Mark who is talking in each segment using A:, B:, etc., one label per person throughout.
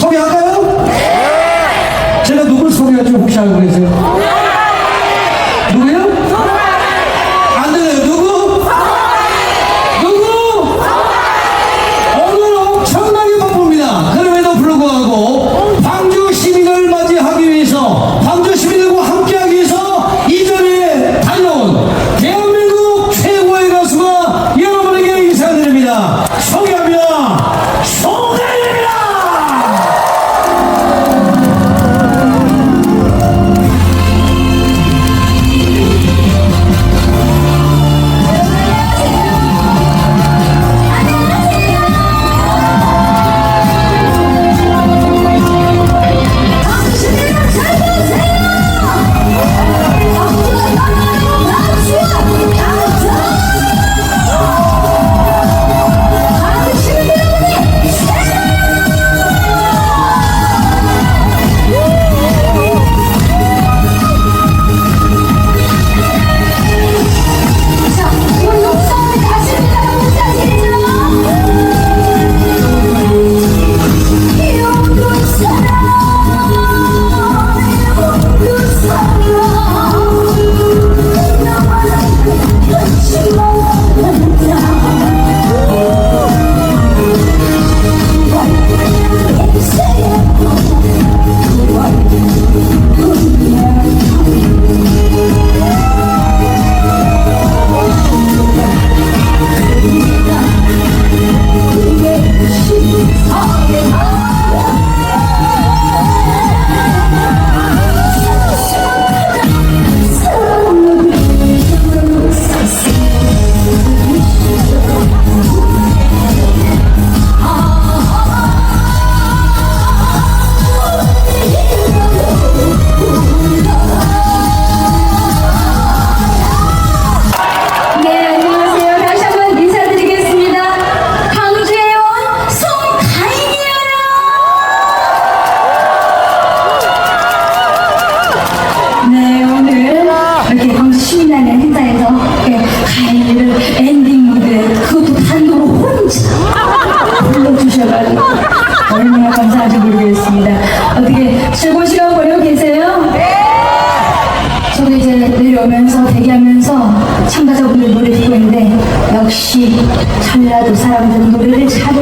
A: 소개할까요? 네. 네. 제가 누굴 소개할지 혹시 알고
B: 회사에서 예, 가인이를 엔딩 무대 그것도 단독으로 혼자 불러주셔가지고 얼마나 감사한지 모르겠습니다. 어떻게 즐거운 시간 보내고 계세요? 네! 저도 이제 내려오면서 대기하면서 참가자분들 노래 듣고 있는데 역시 전라도 사람들 노래를 잘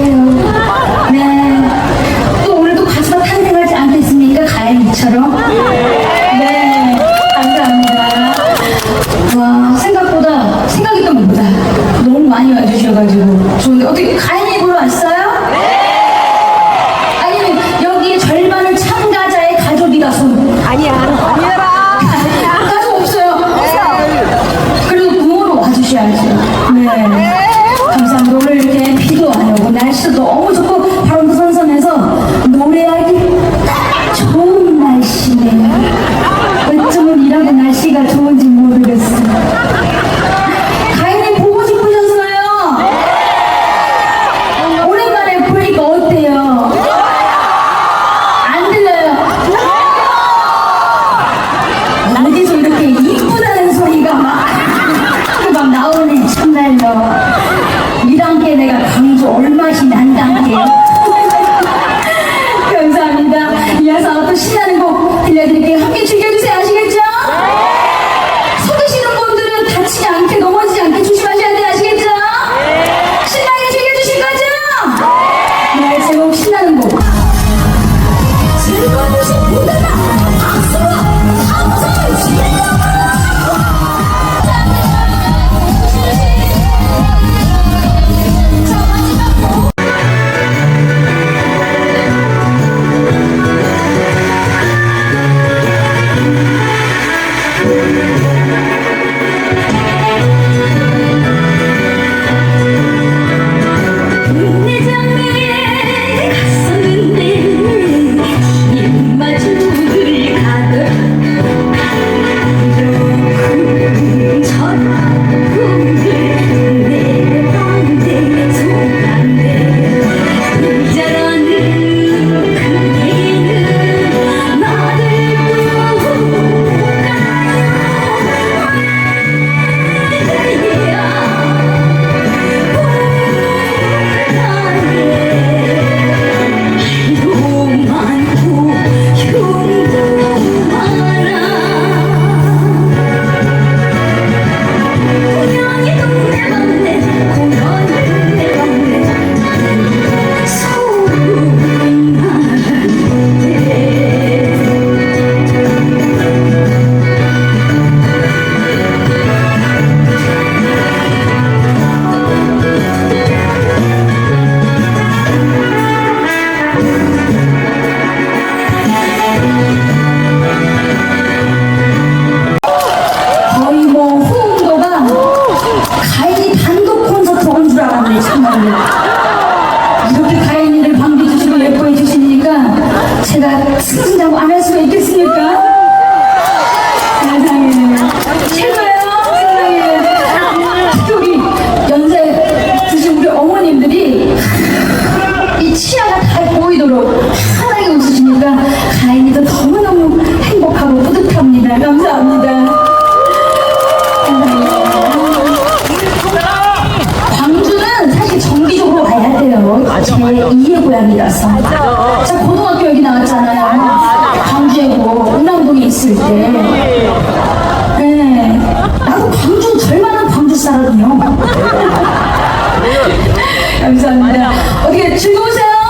B: 이렇게 가인이를 반겨주시고 예뻐해 주시니까 제가 승진하고 안 할 수가 있겠습니까? 정말 이해 고향이라서 자 고등학교 여기 나왔잖아요. 광주에고 은암동에 있을 때. 네. 나도 광주 절만한 광주 사람이요. 감사합니다. 어떻게 즐거우세요?